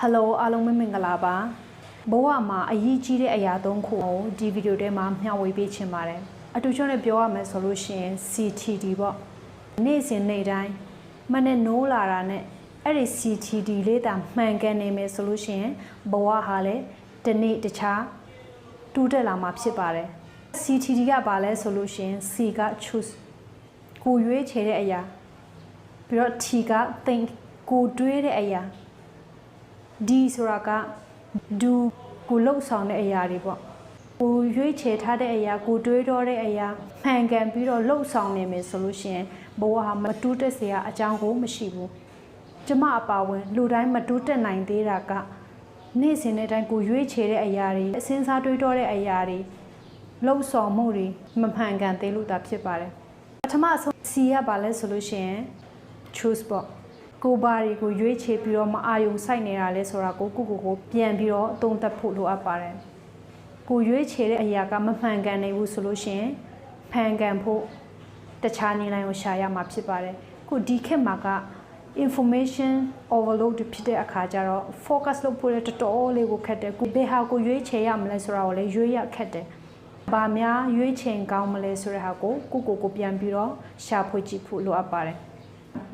ဟယ်လိုအားလုံးပဲမင်္ဂလာပါဘဝမှာအရေးကြီးတဲ့အရာသုံးခုကိုဒီဗီဒီယိုထဲမှာမျှဝေပေးချင်ပါတယ်အတူချုံနဲ့ပြောရမယ်ဆိုလို့ရှိရင် CTD ပေါ့နေ့စဉ်နေ့တိုင်းမနဲ့နိုးလာတာနဲ့အဲ့ဒီ CTD လေးတာမှန်ကန်နေမယ်ဆိုလို့ရှိရင်ဘဝဟာလည်းဒီနေ့တခြားတူးတက်လာမှာဖြစ်ပါတယ် CTD ကဘာလဲဆိုလို့ရှိရင် C က choose ကိုရွေးချယ်တဲ့အရာပြီးတော့ T က think ကိုတွေးတဲ့အရာ ဒီဆိုတာကဒူကိုလှုပ်ဆောင်တဲ့အရာတွေပေါ့ကိုရွေးချယ်ထားတဲ့အရာကိုတွေးတော့တဲ့အရာမှန်ကန်ပြီးတော့လှုပ်ဆောင်နေမယ်ဆိုလို့ရှိရင်ဘဝဟာမတူးတက်စရာအကြောင်းကိုမရှိဘူးကျမအပါဝင်လူတိုင်းမတူးတက်နိုင်သေးတာကနေ့စဉ်နဲ့တိုင်းကိုရွေးချယ်တဲ့အရာတွေအစင်းစားတွေးတော့တဲ့အရာတွေလှုပ်ဆောင်မှုတွေမမှန်ကန်သေးလို့တာဖြစ်ပါတယ်ပထမဆုံး C ရပါလဲဆိုလို့ရှိရင် choose ပေါ့ ကိုဘာတွေကိုရွေးချယ်ပြီးတော့မအာယုံစိုက်နေတာလဲဆိုတာကိုကိုကိုကိုပြန်ပြီးတော့အသုံးသပ်ဖို့လိုအပ်ပါတယ်ကိုရွေးချယ်တဲ့အရာကမမှန်ကန်နေဘူးဆိုလို့ရှိရင်ဖန်ကန်ဖို့တခြားနည်းလမ်းကိုရှာရမှာဖြစ်ပါတယ်ခုဒီခေတ်မှာက information overload ဖြစ်တဲ့အခါကျတော့ focus လုပ်ဖို့လည်းတော်တော်လေးကိုခက်တယ်ကိုဘယ်ဟာကိုရွေးချယ်ရမလဲဆိုတာကိုလည်းရွေးရခက်တယ်ဘာများရွေးချယ်ကောင်းမလဲဆိုတဲ့ဟာကိုကိုကိုကိုပြန်ပြီးတော့ရှာဖွေကြည့်ဖို့လိုအပ်ပါတယ်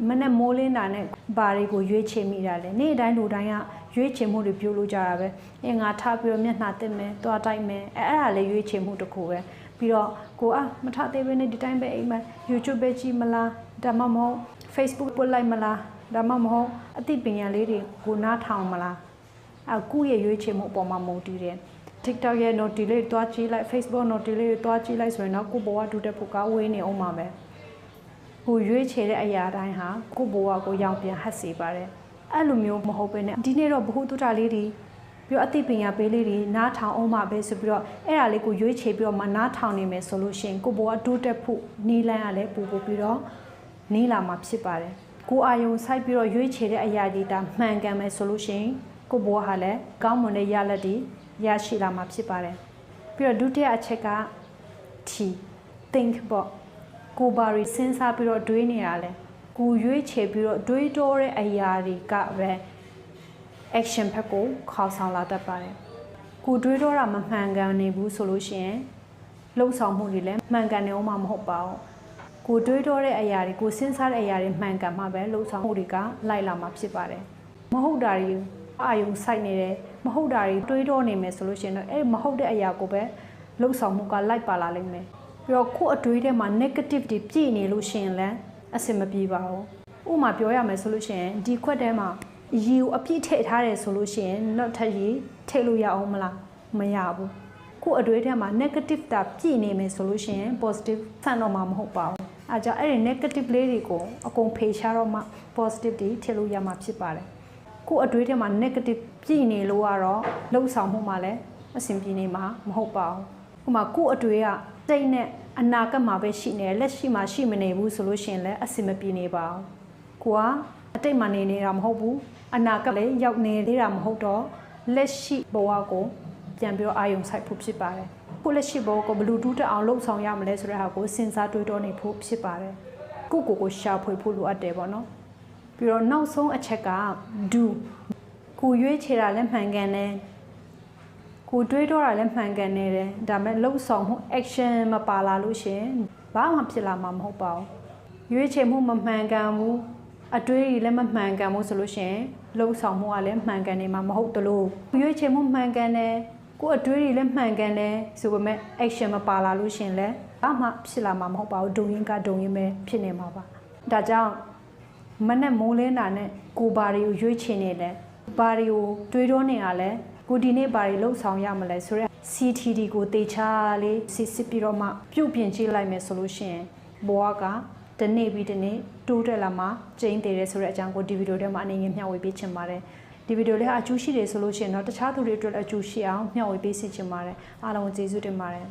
မနဲ့မိုးလင်းတာနဲ့ဘာတွေကိုရွေးချယ်မိတာလဲနေ့တိုင်းလူတိုင်းကရွေးချယ်မှုတွေပြုလုပ်ကြတာပဲအင်းငါထားပြီးတော့မျက်နှာတက်မယ်သွားတိုက်မယ်အဲအဲ့ဒါလည်းရွေးချယ်မှုတစ်ခုပဲပြီးတော့ကိုอ่ะမထသေးဘဲနဲ့ဒီတိုင်းပဲအိမ်မှာ YouTube ပဲကြည့်မလားဒါမှမဟုတ် Facebook ပွတ်လိုက်မလားဒါမှမဟုတ်အသိပညာလေးတွေကိုနားထောင်မလားအကူရဲ့ရွေးချယ်မှုအပေါ်မှာမူတည်တယ် TikTok ရဲ့ notification လေးတွားကြည့်လိုက် Facebook notification လေးတွားကြည့်လိုက်ဆိုရင်တော့ကိုဘဝတူတဲ့ဖို့ကဝေးနေအောင်ပါပဲ ကိုရွေးချယ်တဲ့အရာတိုင်းဟာကိုဘဝကိုရောင်ပြန်ဟတ်စေပါတယ်အဲ့လိုမျိုးမဟုတ်ဘဲနဲ့ဒီနေ့တော့ဘ ഹു တုတလေးတွေပြီးတော့အသိပညာပေးလေးတွေနားထောင်အောင်ပါပဲဆိုပြီးတော့အဲ့ဒါလေးကိုရွေးချယ်ပြီးတော့မှနားထောင်နေမယ်ဆိုလို့ရှိရင်ကိုဘဝတိုးတက်ဖို့နီးလန်းကလည်းပူပူပြီးတော့နီးလာမှာဖြစ်ပါတယ်ကိုအာယုံစိုက်ပြီးတော့ရွေးချယ်တဲ့အရာတွေဒါမှန်ကန်မယ်ဆိုလို့ရှိရင်ကိုဘဝဟာလည်းကောင်းမွန်တဲ့ရလဒ်တွေရရှိလာမှာဖြစ်ပါတယ်ပြီးတော့ဒုတိယအချက်က T think ပေါ့ ကိုဘာရီစဉ်းစားပြီးတော့တွေးနေရလဲကိုရွေးချယ်ပြီးတော့တွေးတောတဲ့အရာတွေကပဲ action ဘက်ကိုခေါ်ဆောင်လာတတ်ပါတယ်ကိုတွေးတော့တာမမှန်ကန်နေဘူးဆိုလို့ရှိရင်လှုပ်ဆောင်မှုတွေလည်းမှန်ကန်နေအောင်မဟုတ်ပါဘူးကိုတွေးတော့တဲ့အရာတွေကိုစဉ်းစားတဲ့အရာတွေမှန်ကန်မှပဲလှုပ်ဆောင်မှုတွေကလိုက်လာမှာဖြစ်ပါတယ်မဟုတ်တာတွေအာယုံစိုက်နေတယ်မဟုတ်တာတွေတွေးတော့နေမယ်ဆိုလို့ရှိရင်တော့အဲ့မဟုတ်တဲ့အရာကိုပဲလှုပ်ဆောင်မှုကလိုက်ပါလာလိမ့်မယ် ပြီးတော့ကို့အတွေးထဲမှာ negative တွေပြည့်နေလို့ရှိရင်လည်းအဆင်မပြေပါဘူးဥပမာပြောရမယ်ဆိုလို့ရှိရင်ဒီခွက်ထဲမှာရေကိုအပြည့်ထည့်ထားတယ်ဆိုလို့ရှိရင်နောက်ထပ်ရေထည့်လို့ရအောင်မလားမရဘူးကို့အတွေးထဲမှာ negative တာပြည့်နေမယ်ဆိုလို့ရှိရင် positive ဆန့်တော့မှာမဟုတ်ပါဘူးအဲကြောင့်အဲ့ဒီ negative လေးတွေကိုအကုန်ဖေရှားတော့မှ positive တွေထည့်လို့ရမှာဖြစ်ပါတယ်ကို့အတွေးထဲမှာ negative ပြည့်နေလို့ကတော့လှုပ်ဆောင်မှုမှလည်းအဆင်ပြေနေမှာမဟုတ်ပါဘူးဥပမာကို့အတွေးက စိတ်နဲ့အနာကမှာပဲရှိနေတယ်လက်ရှိမှာရှိမနေဘူးဆိုလို့ရှိရင်လည်းအဆင်မပြေနေပါဘူးကိုကအတိတ်မှာနေနေတာမဟုတ်ဘူးအနာကလည်းရောက်နေသေးတာမဟုတ်တော့လက်ရှိဘဝကိုပြန်ပြီးတော့အာယုံစိုက်ဖို့ဖြစ်ပါတယ်ကိုလက်ရှိဘဝကိုဘယ်လိုတူးတက်အောင်လှုပ်ဆောင်ရမလဲဆိုတဲ့ဟာကိုစဉ်းစားတွေးတောနေဖို့ဖြစ်ပါတယ်ကိုကိုကိုရှာဖွေဖို့လိုအပ်တယ်ပေါ့နော်ပြီးတော့နောက်ဆုံးအချက်က do ကိုရွေးချယ်တာလည်းမှန်ကန်တယ် ကိုတွေးတော့တာလည်းမှန်ကန်နေတယ်ဒါပေမဲ့လှုပ်ဆောင်မှု action မပါလာလို့ရှင်ဘာမှဖြစ်လာမှာမဟုတ်ပါဘူးရွေးချယ်မှုမမှန်ကန်ဘူးအတွေးကြီးလည်းမမှန်ကန်ဘူးဆိုလို့ရှင်လှုပ်ဆောင်မှုကလည်းမှန်ကန်နေမှာမဟုတ်တလို့ရွေးချယ်မှုမှန်ကန်တယ်ကိုအတွေးကြီးလည်းမှန်ကန်တယ်ဆိုပေမဲ့ action မပါလာလို့ရှင်လည်းဘာမှဖြစ်လာမှာမဟုတ်ပါဘူးဒုံရင်ကဒုံရင်ပဲဖြစ်နေမှာပါဒါကြောင့်မနဲ့မိုးလင်းတာနဲ့ကိုဘာတွေကိုရွေးချယ်နေတယ်ဘာတွေကိုတွေးတော့နေရလဲ ကိုဒီနေ့ဘာတွေလှုပ်ဆောင်ရမလဲဆိုတော့ CTD ကိုတေချာလေးစစ်စစ်ပြီးတော့မှပြုတ်ပြင်ကြည့်လိုက်မယ်ဆိုလို့ရှိရင်ဘဝကတနေ့ပြီးတနေ့တိုးတက်လာမှကျင်းသေးတယ်ဆိုတဲ့အကြောင်းကိုဒီဗီဒီယိုထဲမှာအနေငယ်မျှဝေပေးချင်ပါတယ်ဒီဗီဒီယိုလေးကအကျိုးရှိတယ်ဆိုလို့ရှိရင်တော့တခြားသူတွေအတွက်လည်းအကျိုးရှိအောင်မျှဝေပေးစီချင်ပါတယ်အားလုံးကျေးဇူးတင်ပါတယ်